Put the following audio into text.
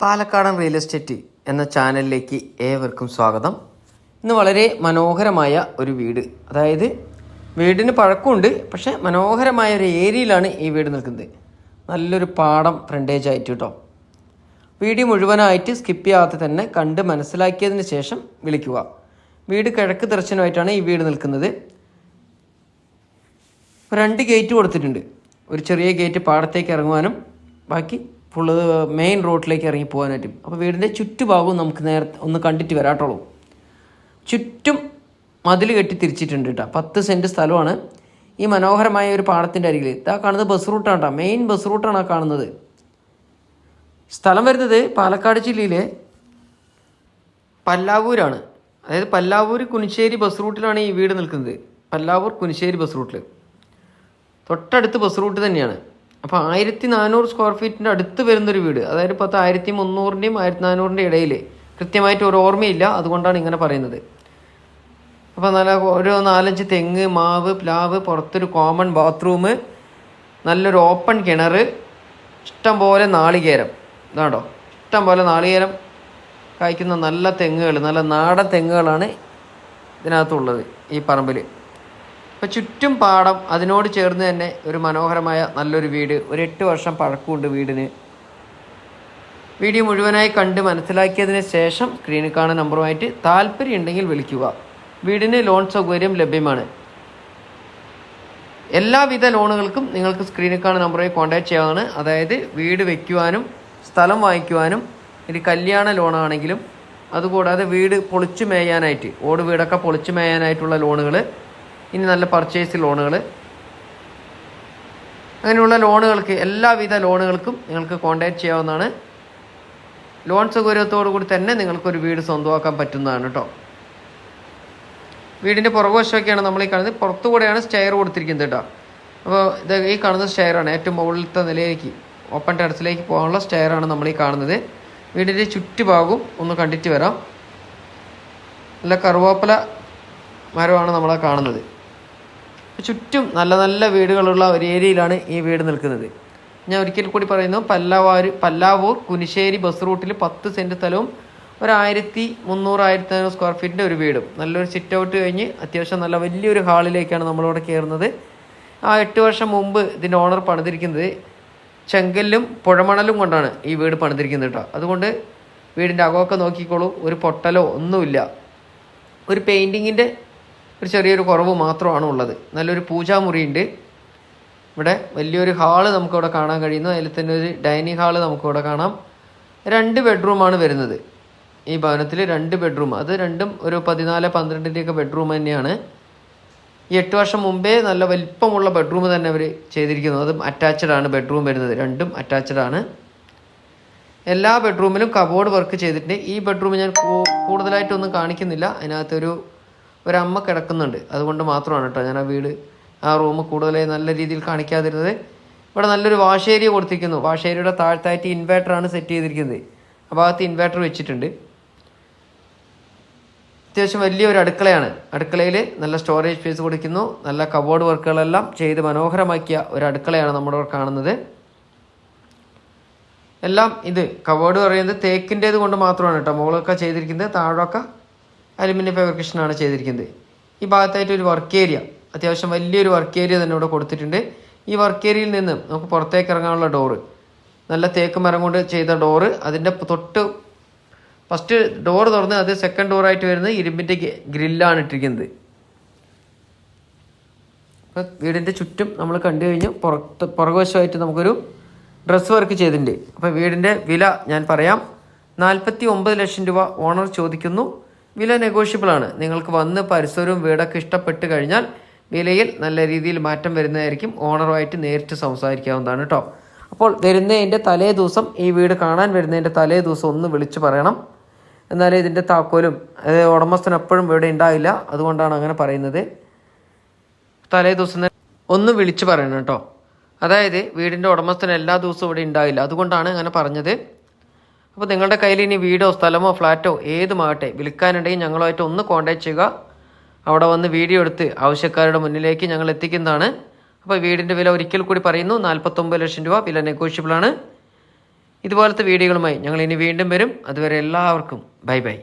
പാലക്കാടൻ real estate എന്ന ചാനലിലേക്ക് ഏവർക്കും സ്വാഗതം. ഇന്ന് വളരെ മനോഹരമായ ഒരു വീട്. അതായത് വീടിന് പഴക്കമുണ്ട് പക്ഷേ മനോഹരമായ ഒരു ഏരിയയിലാണ് ഈ വീട് നിൽക്കുന്നത്. നല്ലൊരു പാടം ഫ്രണ്ടേജ് ആയിട്ട് കേട്ടോ വീഡിയോ മുഴുവനായിട്ട് സ്കിപ്പ് ചെയ്യാതെ തന്നെ കണ്ട് മനസ്സിലാക്കിയതിന് ശേഷം വിളിക്കുക. വീട് കിഴക്ക് ദർശനമായിട്ടാണ് ഈ വീട് നിൽക്കുന്നത്. രണ്ട് ഗേറ്റ് കൊടുത്തിട്ടുണ്ട്. ഒരു ചെറിയ ഗേറ്റ് പാടത്തേക്ക് ഇറങ്ങുവാനും ബാക്കി ഫുള്ള് മെയിൻ റോഡിലേക്ക് ഇറങ്ങി പോകാൻ പറ്റും അപ്പോൾ വീടിന്റെ ചുറ്റുഭാഗവും നമുക്ക് നേരത്തെ ഒന്ന് കണ്ടിട്ട് വരാട്ടുള്ളൂ ചുറ്റും മതിൽ കെട്ടി തിരിച്ചിട്ടുണ്ട് കേട്ടോ. പത്ത് സെന്റ് സ്ഥലമാണ്. ഈ മനോഹരമായ ഒരു പാടത്തിന്റെ അരികിൽ. ഇതാ കാണുന്നത് ബസ് റൂട്ടാണ് കേട്ടോ. മെയിൻ ബസ് റൂട്ടാണ് ആ കാണുന്നത്. സ്ഥലം വരുന്നത് പാലക്കാട് ജില്ലയിലെ പല്ലാവൂരാണ്. അതായത് പല്ലാവൂർ കുനിശ്ശേരി ബസ് റൂട്ടിലാണ് ഈ വീട് നിൽക്കുന്നത്. പല്ലാവൂർ കുനിശ്ശേരി ബസ് റൂട്ടിൽ തൊട്ടടുത്ത് ബസ് റൂട്ട് തന്നെയാണ്. അപ്പോൾ ആയിരത്തി നാനൂറ് സ്ക്വയർ ഫീറ്റിന്റെ അടുത്ത് വരുന്നൊരു വീട്. അതായത് പത്ത് ആയിരത്തി മുന്നൂറിന്റെയും ആയിരത്തി നാനൂറിന്റെ ഇടയിൽ കൃത്യമായിട്ട് ഒരു ഓർമ്മയില്ല. അതുകൊണ്ടാണ് ഇങ്ങനെ പറയുന്നത്. അപ്പോൾ നല്ല ഒരു നാലഞ്ച് തെങ്ങ് മാവ് പ്ലാവ് പുറത്തൊരു കോമൺ ബാത്റൂം നല്ലൊരു ഓപ്പൺ കിണർ ഇഷ്ടം പോലെ നാളികേരം. ഇതാണ്ടോ ഇഷ്ടം പോലെ നാളികേരം കായ്ക്കുന്ന നല്ല തെങ്ങുകൾ നല്ല നാടൻ തെങ്ങുകളാണ് ഇതിനകത്തുള്ളത് ഈ പറമ്പിൽ അപ്പോൾ ചുറ്റും പാടം അതിനോട് ചേർന്ന് തന്നെ ഒരു മനോഹരമായ നല്ലൊരു വീട്. ഒരു എട്ട് വർഷം പഴക്കമുണ്ട് വീടിന്. വീഡിയോ മുഴുവനായി കണ്ട് മനസ്സിലാക്കിയതിന് ശേഷം സ്ക്രീനിൽ കാണുന്ന നമ്പറുമായിട്ട് താല്പര്യം ഉണ്ടെങ്കിൽ വിളിക്കുക. വീടിന് ലോൺ സൗകര്യം ലഭ്യമാണ്. എല്ലാവിധ ലോണുകൾക്കും നിങ്ങൾക്ക് സ്ക്രീനിൽ കാണുന്ന നമ്പറുമായി കോൺടാക്ട് ചെയ്യാവുന്നതാണ്. അതായത് വീട് വയ്ക്കുവാനും സ്ഥലം വാങ്ങിക്കുവാനും ഒരു കല്യാണ ലോണാണെങ്കിലും അതുകൂടാതെ വീട് പൊളിച്ചു മേയാനായിട്ട് ഓട് വീടൊക്കെ പൊളിച്ചു മേയാനായിട്ടുള്ള ലോണുകൾ ഇനി നല്ല പർച്ചേസ് ലോണുകൾ അങ്ങനെയുള്ള ലോണുകൾക്ക് എല്ലാവിധ ലോണുകൾക്കും നിങ്ങൾക്ക് കോൺടാക്റ്റ് ചെയ്യാവുന്നതാണ്. ലോൺ സൗകര്യത്തോടു കൂടി തന്നെ നിങ്ങൾക്കൊരു വീട് സ്വന്തമാക്കാൻ പറ്റുന്നതാണ് കേട്ടോ വീടിന്റെ പുറകുവശമൊക്കെയാണ് നമ്മൾ ഈ കാണുന്നത്. പുറത്തുകൂടെയാണ് സ്റ്റെയർ കൊടുത്തിരിക്കുന്നത് കേട്ടോ അപ്പോൾ ഇത് ഈ കാണുന്ന സ്റ്റെയറാണ് ഏറ്റവും മുകളിലത്തെ നിലയിലേക്ക് ഓപ്പൺ ടെറസിലേക്ക് പോകാനുള്ള സ്റ്റെയറാണ് നമ്മൾ ഈ കാണുന്നത്. വീടിന്റെ ചുറ്റുഭാഗവും ഒന്ന് കണ്ടിട്ട് വരാം. നല്ല കറുവാപ്പല മരമാണ് നമ്മളെ കാണുന്നത്. ചുറ്റും നല്ല നല്ല വീടുകളുള്ള ഒരു ഏരിയയിലാണ് ഈ വീട് നിൽക്കുന്നത്. ഞാൻ ഒരിക്കൽ കൂടി പറയുന്നു പല്ലാവാർ പല്ലാവൂർ കുനിശ്ശേരി ബസ് റൂട്ടിൽ പത്ത് സെന്റ് സ്ഥലവും ഒരു ആയിരത്തി മുന്നൂറ് ആയിരത്തി അഞ്ഞൂറ് സ്ക്വയർ ഫീറ്റിന്റെ ഒരു വീടും. നല്ലൊരു സിറ്റ് ഔട്ട് കഴിഞ്ഞ് അത്യാവശ്യം നല്ല വലിയൊരു ഹാളിലേക്കാണ് നമ്മളിവിടെ കയറുന്നത് ആ എട്ട് വർഷം മുമ്പ് ഇതിന്റെ ഓണർ പണിതിരിക്കുന്നത് ചെങ്കല്ലും പുഴമണലും കൊണ്ടാണ് ഈ വീട് പണിതിരിക്കുന്നത് കേട്ടോ. അതുകൊണ്ട് വീടിന്റെ അകമൊക്കെ നോക്കിക്കോളൂ ഒരു പൊട്ടലോ ഒന്നുമില്ല. ഒരു പെയിന്റിങ്ങിന്റെ ഒരു ചെറിയൊരു കുറവ് മാത്രമാണ് ഉള്ളത് നല്ലൊരു പൂജാമുറിയുണ്ട്. ഇവിടെ വലിയൊരു ഹാൾ നമുക്കിവിടെ കാണാൻ കഴിയുന്നു. അതിൽ തന്നെ ഒരു ഡൈനിങ് ഹാൾ നമുക്കിവിടെ കാണാം. രണ്ട് ബെഡ്റൂമാണ് വരുന്നത്. ഈ ഭവനത്തിൽ രണ്ട് ബെഡ്റൂം. അത് രണ്ടും ഒരു പതിനാല് പന്ത്രണ്ടിന്റെയൊക്കെ ബെഡ്റൂം തന്നെയാണ്. ഈ എട്ട് വർഷം മുമ്പേ നല്ല വലിപ്പമുള്ള ബെഡ്റൂം തന്നെ അവർ ചെയ്തിരിക്കുന്നു. അതും അറ്റാച്ച്ഡ് ആണ് ബെഡ്റൂം വരുന്നത്. രണ്ടും അറ്റാച്ച്ഡ് ആണ്. എല്ലാ ബെഡ്റൂമിലും കബോർഡ് വർക്ക് ചെയ്തിട്ടുണ്ട്. ഈ ബെഡ്റൂം ഞാൻ കൂടുതലായിട്ടൊന്നും കാണിക്കുന്നില്ല. അതിനകത്തൊരു ഒരമ്മ കിടക്കുന്നുണ്ട്. അതുകൊണ്ട് മാത്രമാണ് കേട്ടോ ഞാൻ ആ വീട് ആ റൂം കൂടുതലായി നല്ല രീതിയിൽ കാണിക്കാതിരുന്നത്. ഇവിടെ നല്ലൊരു വാഷ് ഏരിയ കൊടുത്തിരിക്കുന്നു. വാഷ് ഏരിയയുടെ താഴ്ത്തായിട്ട് ഇൻവേർട്ടറാണ് സെറ്റ് ചെയ്തിരിക്കുന്നത്. ആ ഭാഗത്ത് ഇൻവേർട്ടർ വെച്ചിട്ടുണ്ട്. അത്യാവശ്യം വലിയൊരു അടുക്കളയാണ്. അടുക്കളയിൽ നല്ല സ്റ്റോറേജ് സ്പേസ് കൊടുക്കുന്നു. നല്ല കബോർഡ് വർക്കുകളെല്ലാം ചെയ്ത് മനോഹരമാക്കിയ ഒരു അടുക്കളയാണ് നമ്മുടെ കാണുന്നത്. എല്ലാം ഇത് കബോർഡ് പറയുന്നത് തേക്കിന്റേത് കൊണ്ട് മാത്രമാണ് കേട്ടോ മുകളൊക്കെ ചെയ്തിരിക്കുന്നത്. താഴൊക്കെ അലുമിനിയം ഫാബ്രിക്കേഷനാണ് ചെയ്തിരിക്കുന്നത്. ഈ ഭാഗത്തായിട്ട് ഒരു വർക്ക് ഏരിയ അത്യാവശ്യം വലിയൊരു വർക്ക് ഏരിയ തന്നെ ഇവിടെ കൊടുത്തിട്ടുണ്ട്. ഈ വർക്ക് ഏരിയയിൽ നിന്ന് നമുക്ക് പുറത്തേക്ക് ഇറങ്ങാനുള്ള ഡോറ് നല്ല തേക്ക് മരം കൊണ്ട് ചെയ്ത ഡോറ് അതിന്റെ തൊട്ട് ഫസ്റ്റ് ഡോർ തുറന്ന് അത് സെക്കൻഡ് ഡോറായിട്ട് വരുന്നത് ഇരുമ്പിന്റെ ഗ്രില്ലാണ് ഇട്ടിരിക്കുന്നത്. അപ്പോൾ വീടിന്റെ ചുറ്റും നമ്മൾ കണ്ടു കഴിഞ്ഞു. പുറത്ത് പുറകുവശമായിട്ട് നമുക്കൊരു ഡ്രസ്സ് വർക്ക് ചെയ്തിട്ടുണ്ട്. അപ്പോൾ വീടിന്റെ വില ഞാൻ പറയാം നാൽപ്പത്തി ഒമ്പത് ലക്ഷം രൂപ ഓണർ ചോദിക്കുന്നു. വില നെഗോഷ്യബിൾ ആണ്. നിങ്ങൾക്ക് വന്ന് പരിസരവും വീടൊക്കെ ഇഷ്ടപ്പെട്ട് കഴിഞ്ഞാൽ വിലയിൽ നല്ല രീതിയിൽ മാറ്റം വരുന്നതായിരിക്കും. ഓണറുമായിട്ട് നേരിട്ട് സംസാരിക്കാവുന്നതാണ് കേട്ടോ അപ്പോൾ വരുന്നതിന്റെ തലേ ദിവസം ഈ വീട് കാണാൻ വരുന്നതിന്റെ തലേ ദിവസം ഒന്ന് വിളിച്ചു പറയണം. എന്നാലേ ഇതിന്റെ താക്കോലും ഉടമസ്ഥൻ എപ്പോഴും ഇവിടെ ഉണ്ടാവില്ല. അതുകൊണ്ടാണ് അങ്ങനെ പറയുന്നത്. തലേ ദിവസം ഒന്ന് വിളിച്ചു പറയണം കേട്ടോ അതായത് വീടിന്റെ ഉടമസ്ഥൻ എല്ലാ ദിവസവും ഇവിടെ ഉണ്ടാവില്ല. അതുകൊണ്ടാണ് അങ്ങനെ പറഞ്ഞത്. അപ്പോൾ നിങ്ങളുടെ കയ്യിൽ ഇനി വീടോ സ്ഥലമോ ഫ്ലാറ്റോ ഏതുമാകട്ടെ വിൽക്കാനുണ്ടെങ്കിൽ ഞങ്ങളുമായിട്ട് ഒന്ന് കോൺടാക്ട് ചെയ്യുക. അവിടെ വന്ന് വീഡിയോ എടുത്ത് ആവശ്യക്കാരുടെ മുന്നിലേക്ക് ഞങ്ങൾ എത്തിക്കുന്നതാണ്. അപ്പോൾ വീടിന്റെ വില ഒരിക്കൽ കൂടി പറയുന്നു. നാൽപ്പത്തൊമ്പത് ലക്ഷം രൂപ വില നെഗോഷ്യബിൾ ആണ്. ഇതുപോലത്തെ വീഡിയോകളുമായി ഞങ്ങൾ ഇനി വീണ്ടും വരും. അതുവരെ എല്ലാവർക്കും ബൈ ബൈ.